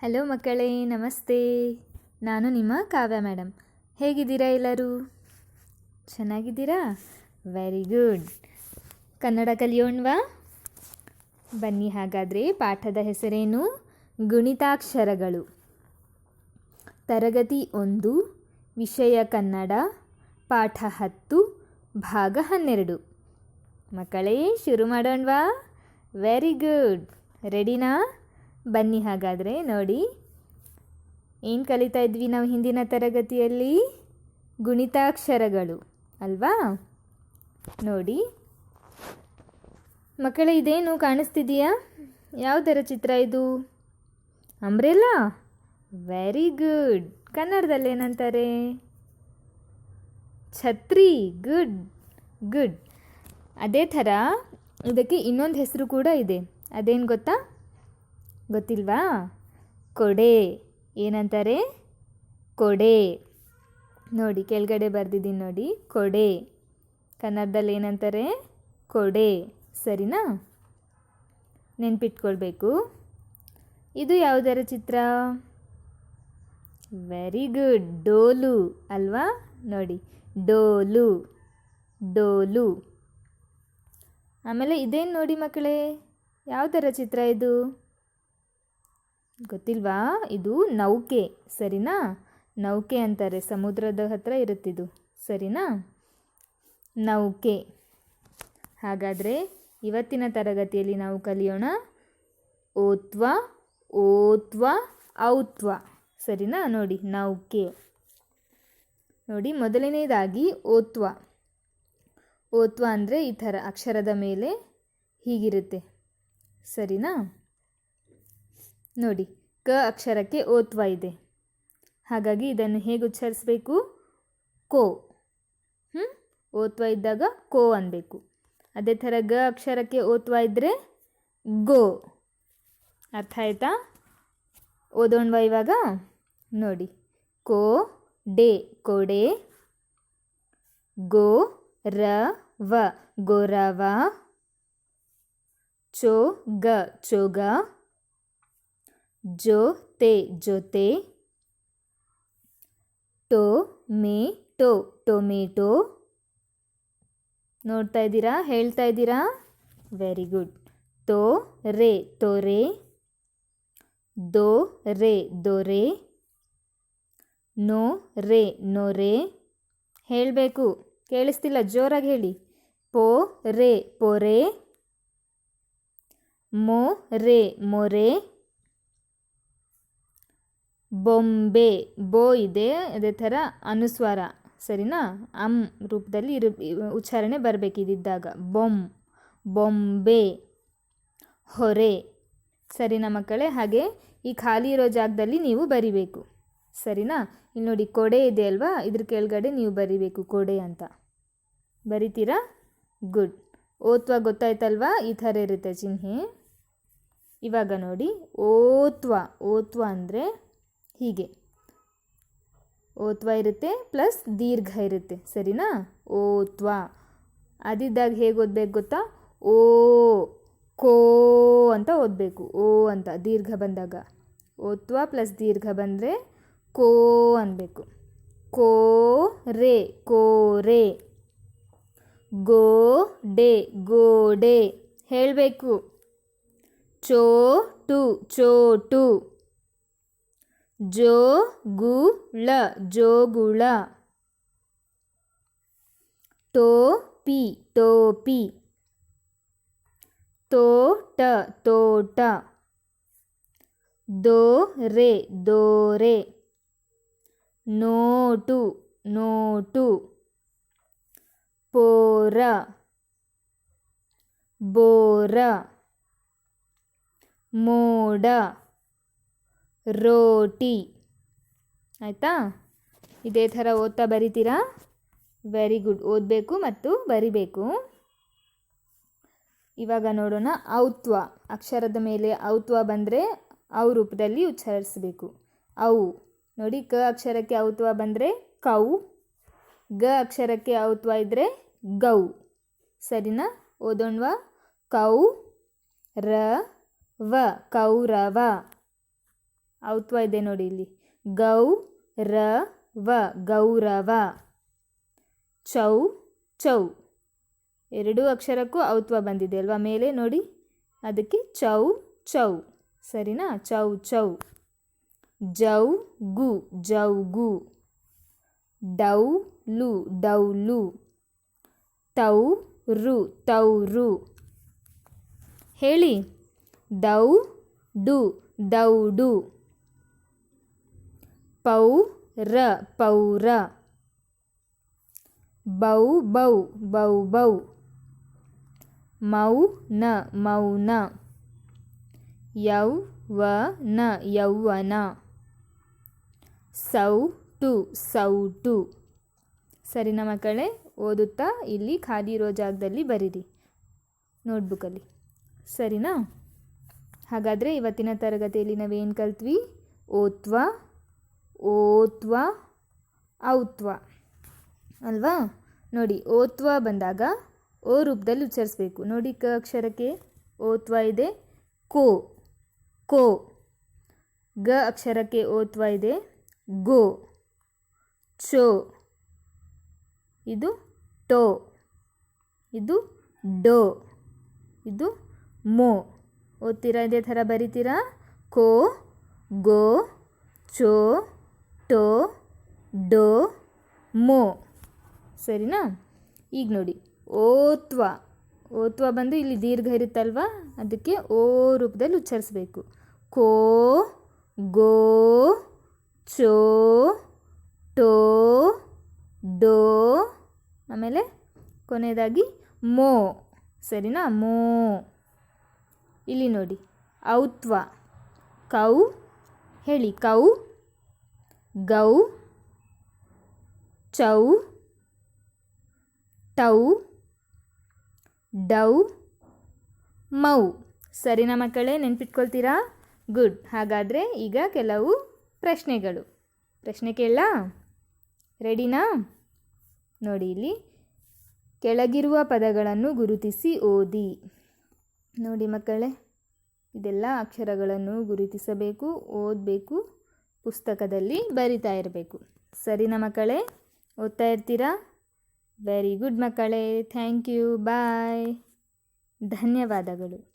Hello ಮಕ್ಕಳೇ, ನಮಸ್ತೆ. ನಾನು ನಿಮ್ಮ ಕಾವ್ಯ ಮೇಡಮ್ ಹೇಗಿದ್ದೀರಾ ಎಲ್ಲರೂ? ಚೆನ್ನಾಗಿದ್ದೀರಾ? ವೆರಿ ಗುಡ್ ಕನ್ನಡ ಕಲಿಯೋಣ್ವಾ? ಬನ್ನಿ ಹಾಗಾದರೆ ಪಾಠದ ಹೆಸರೇನು? ಗುಣಿತಾಕ್ಷರಗಳು. ತರಗತಿ ಒಂದು, ವಿಷಯ ಕನ್ನಡ, ಪಾಠ ಹತ್ತು, ಭಾಗ ಹನ್ನೆರಡು. ಮಕ್ಕಳೇ, ಶುರು ಮಾಡೋಣ್ವಾ? ವೆರಿ ಗುಡ್ ರೆಡಿನಾ ಬನ್ನಿ ಹಾಗಾದರೆ, ನೋಡಿ. ಏನು ಕಲಿತಾ ಇದ್ವಿ ನಾವು ಹಿಂದಿನ ತರಗತಿಯಲ್ಲಿ? ಗುಣಿತಾಕ್ಷರಗಳು, ಅಲ್ವಾ? ನೋಡಿ. ಮಕ್ಕಳ, ಇದೇನು ಕಾಣಿಸ್ತಿದೆಯಾ? ಯಾವ ಥರ ಚಿತ್ರ ಇದು? Umbrella very good. ಕನ್ನಡದಲ್ಲಿ ಏನಂತಾರೆ ಛತ್ರಿ, ಗುಡ್ ಗುಡ್. ಅದೇ ಥರ ಇದಕ್ಕೆ ಇನ್ನೊಂದು ಹೆಸರು ಕೂಡ ಇದೆ. ಅದೇನು ಗೊತ್ತಾ? ಗೊತ್ತಿಲ್ವಾ? ಕೊಡೆ. ಏನಂತಾರೆ? ಕೊಡೆ. ನೋಡಿ, ಕೆಳಗಡೆ ಬರೆದಿದ್ದೀನಿ ನೋಡಿ. ಕೊಡೆ. ಕನ್ನಡದಲ್ಲಿ ಏನಂತಾರೆ? ಕೊಡೆ. ಸರಿನಾ? ನೆನ್ಪಿಟ್ಕೊಳ್ಬೇಕು. ಇದು ಯಾವುದರ ಚಿತ್ರ? Very good. ಡೋಲು ಅಲ್ವಾ? ನೋಡಿ, ಡೋಲು. ಡೋಲು. ಆಮೇಲೆ ಇದೇನು ನೋಡಿ ಮಕ್ಕಳೇ? ಯಾವ ಥರ ಚಿತ್ರ ಇದು? ಗೊತ್ತಿಲ್ವಾ? ಇದು ನೌಕೆ, ಸರಿನಾ? ನೌಕೆ ಅಂತಾರೆ, ಸಮುದ್ರದ ಹತ್ರ ಇರುತ್ತಿದು, ಸರಿನಾ? ನೌಕೆ. ಹಾಗಾದರೆ ಇವತ್ತಿನ ತರಗತಿಯಲ್ಲಿ ನಾವು ಕಲಿಯೋಣ ಓತ್ವ ಓತ್ವ, ಔತ್ವ. ಸರಿನಾ? ನೋಡಿ, ನೌಕೆ. ನೋಡಿ, ಮೊದಲನೇದಾಗಿ ಓತ್ವ. ಓತ್ವ ಅಂದರೆ ಈ ಥರ ಅಕ್ಷರದ ಮೇಲೆ ಹೀಗಿರುತ್ತೆ. ಸರಿನಾ? ನೋಡಿ, ಕ ಅಕ್ಷರಕ್ಕೆ ಓತ್ವ ಇದೆ. ಹಾಗಾಗಿ ಇದನ್ನು ಹೇಗೆ ಉಚ್ಚರಿಸಬೇಕು ಕೋ. ಹ್ಞೂ ಓತ್ವ ಇದ್ದಾಗ ಕೋ ಅನ್ನಬೇಕು ಅದೇ ಥರ ಗ ಅಕ್ಷರಕ್ಕೆ ಓತ್ವ ಇದ್ದರೆ ಗೋ. ಅರ್ಥ ಆಯ್ತಾ? ಓದೋಣ್ವಾ ಇವಾಗ? ನೋಡಿ, ಕೋ, ಡೆ, ಕೋಡೆ, ಗೋ, ರ, ವ ಗೋರವ ಚೋ, ಗ ಚೋಗ ಜೊತೆ ಜೊತೆ ಟೊಮೆಟೊ ಟೊಮೆಟೊ. ನೋಡ್ತಾ ಇದ್ದೀರಾ? ಹೇಳ್ತಾ ಇದ್ದೀರಾ? ವೆರಿ ಗುಡ್ ತೋ, ರೇ, ತೊರೆ. ದೋ, ರೇ, ದೊರೆ. ನೋ, ರೇ, ನೊರೆ. ಹೇಳಬೇಕು. ಕೇಳಿಸ್ತಿಲ್ಲ? ಜೋರಾಗಿ ಹೇಳಿ. ಪೋ, ರೇ, ಪೊರೆ. ಮೊ, ರೇ, ಮೊರೆ. ಬೊಂಬೆ, ಬೋ ಇದೆ, ಅದೇ ಥರ ಅನುಸ್ವಾರ. ಸರಿನಾ? ಅಂ ರೂಪದಲ್ಲಿ ಇರು, ಉಚ್ಚಾರಣೆ ಬರಬೇಕು ಇದಿದ್ದಾಗ ಬೊಂ, ಬೊಂಬೆ, ಹೊರೆ. ಸರಿನಾ ಮಕ್ಕಳೇ? ಹಾಗೆ ಈ ಖಾಲಿ ಇರೋ ಜಾಗದಲ್ಲಿ ನೀವು ಬರಿಬೇಕು. ಸರಿನಾ? ಇಲ್ಲಿ ನೋಡಿ ಕೊಡೆ ಇದೆ ಅಲ್ವಾ? ಇದ್ರ ಕೆಳಗಡೆ ನೀವು ಬರಿಬೇಕು ಕೊಡೆ ಅಂತ. ಬರಿತೀರಾ? ಗುಡ್. ಓತ್ವ ಗೊತ್ತಾಯ್ತಲ್ವಾ? ಈ ಥರ ಇರುತ್ತೆ ಚಿಹ್ನೆ. ಇವಾಗ ನೋಡಿ, ಓತ್ವ. ಓತ್ವ ಅಂದರೆ ಹೀಗೆ. ಓತ್ವ ಇರುತ್ತೆ ಪ್ಲಸ್ ದೀರ್ಘ ಇರುತ್ತೆ. ಸರಿನಾ? ಓತ್ವ. ಅದಿದ್ದಾಗ ಹೇಗೆ ಓದಬೇಕು ಗೊತ್ತಾ? ಓ, ಕೋ ಅಂತ ಓದಬೇಕು. ಓ ಅಂತ ದೀರ್ಘ ಬಂದಾಗ. ಓತ್ವ ಪ್ಲಸ್ ದೀರ್ಘ ಬಂದರೆ ಕೋ ಅನ್ಬೇಕು. ಕೋ ರೇ ಕೋರೆ ಗೋ ಡೆ ಗೋಡೆ ಹೇಳಬೇಕು. ಚೋ ಟು ಚೋಟು ಚೋಟು జోగుళ జోగుళ టోపి టోపి తోట తోట. దోరె దోరె. Note note. పోర బోర. మోడ. ರೋಟಿ. ಆಯಿತಾ? ಇದೇ ಥರ ಓದ್ತಾ ಬರಿತೀರಾ? ವೆರಿ ಗುಡ್ ಓದಬೇಕು ಮತ್ತು ಬರಿಬೇಕು. ಇವಾಗ ನೋಡೋಣ ಔತ್ವ. ಅಕ್ಷರದ ಮೇಲೆ ಔತ್ವ ಬಂದರೆ ಅವು ರೂಪದಲ್ಲಿ ಉಚ್ಚರಿಸಬೇಕು ಅವು ನೋಡಿ, ಕ ಅಕ್ಷರಕ್ಕೆ ಔತ್ವ ಬಂದರೆ ಕೌ. ಗ ಅಕ್ಷರಕ್ಕೆ ಔತ್ವ ಇದ್ದರೆ ಗೌ. ಸರಿನಾ? ಓದೋಣ್ವಾ? ಕೌ, ರ, ವ, ಕೌರವ. ಔತ್ವ ಇದೆ ನೋಡಿ ಇಲ್ಲಿ. ಗೌ, ರ, ವ, ಗೌರವ. ಚೌ ಚೌ. ಎರಡೂ ಅಕ್ಷರಕ್ಕೂ ಔತ್ವ ಬಂದಿದೆ ಅಲ್ವಾ? ಮೇಲೆ ನೋಡಿ. ಅದಕ್ಕೆ ಚೌ ಚೌ. ಸರಿನಾ? ಚೌ ಚೌ. ಜೌ, ಗು ಜೌ, ಗು. ಡೌ, ಲು ಡೌಲು ತೌ, ರು ತೌರು ಹೇಳಿ. ದೌ ಡು ದೌಡು ಪೌ ರ ಪೌರ ಬೌ ಬೌ ಬೌ ಬೌ. ಮೌ ನ ಮೌನ ಯೌ, ವ, ನ ಯೌವನ ಸೌ ಟು ಸೌಟು ಸರಿನಾ ಮಕ್ಕಳೇ ಓದುತ್ತಾ ಇಲ್ಲಿ ಖಾಲಿ ಇರೋ ಜಾಗದಲ್ಲಿ ಬರೀರಿ. ನೋಟ್ಬುಕ್ಕಲ್ಲಿ. ಸರಿನಾ? ಹಾಗಾದರೆ ಇವತ್ತಿನ ತರಗತಿಯಲ್ಲಿ ನಾವೇನು ಕಲ್ತ್ವಿ? ಓತ್ವ? ಓತ್ವ, ಔತ್ವ. ಅಲ್ವಾ? ನೋಡಿ, ಓತ್ವ ಬಂದಾಗ ಓ ರೂಪದಲ್ಲಿ ಉಚ್ಚರಿಸಬೇಕು ನೋಡಿ ಕ ಅಕ್ಷರಕ್ಕೆ ಓತ್ವ ಇದೆ. ಕೋ ಕೋ. ಗ ಅಕ್ಷರಕ್ಕೆ ಓತ್ವ ಇದೆ. ಗೋ. ಚೋ. ಇದು ಟೋ. ಇದು ಡೋ. ಇದು ಮೋ. ಓದ್ತೀರಾ? ಇದೇ ಥರ ಬರಿತೀರಾ? ಕೋ, ಗೋ, ಚೋ. ಟೋ ಡೋ ಮೋ. ಸರಿನಾ? ಈಗ ನೋಡಿ. ಓತ್ವ. ಓತ್ವ ಬಂದು ಇಲ್ಲಿ ದೀರ್ಘ ಇರುತ್ತಲ್ವಾ? ಅದಕ್ಕೆ ಓ ರೂಪದಲ್ಲಿ ಉಚ್ಚರಿಸಬೇಕು ಕೋ, ಗೋ, ಚೋ, ಟೋ, ಡೋ. ಆಮೇಲೆ ಕೊನೆಯದಾಗಿ ಮೋ. ಸರಿನಾ? ಮೋ. ಇಲ್ಲಿ ನೋಡಿ. ಔತ್ವ. ಕೌ, ಹೇಳಿ. ಕೌ ಗೌ, ಚೌ, ಟೌ, ಡೌ, ಮೌ. ಸರಿನಾ ಮಕ್ಕಳೇ, ನೆನ್ಪಿಟ್ಕೊಳ್ತೀರಾ? ಗುಡ್. ಹಾಗಾದರೆ ಈಗ ಕೆಲವು ಪ್ರಶ್ನೆಗಳು. ಪ್ರಶ್ನೆ ಕೇಳ ರೆಡಿನಾ? ನೋಡಿ ಇಲ್ಲಿ. ಕೆಳಗಿರುವ ಪದಗಳನ್ನು ಗುರುತಿಸಿ ಓದಿ. ನೋಡಿ ಮಕ್ಕಳೇ, ಇದೆಲ್ಲ ಅಕ್ಷರಗಳನ್ನು ಗುರುತಿಸಬೇಕು, ಓದಬೇಕು. ಪುಸ್ತಕದಲ್ಲಿ ಬರಿತಾ ಇರಬೇಕು. ಸರಿನಾ ಮಕ್ಕಳೇ ಓದ್ತಾ ಇರ್ತೀರಾ? ವೆರಿ ಗುಡ್ ಮಕ್ಕಳೇ ಥ್ಯಾಂಕ್ ಯು ಬಾಯ್ ಧನ್ಯವಾದಗಳು.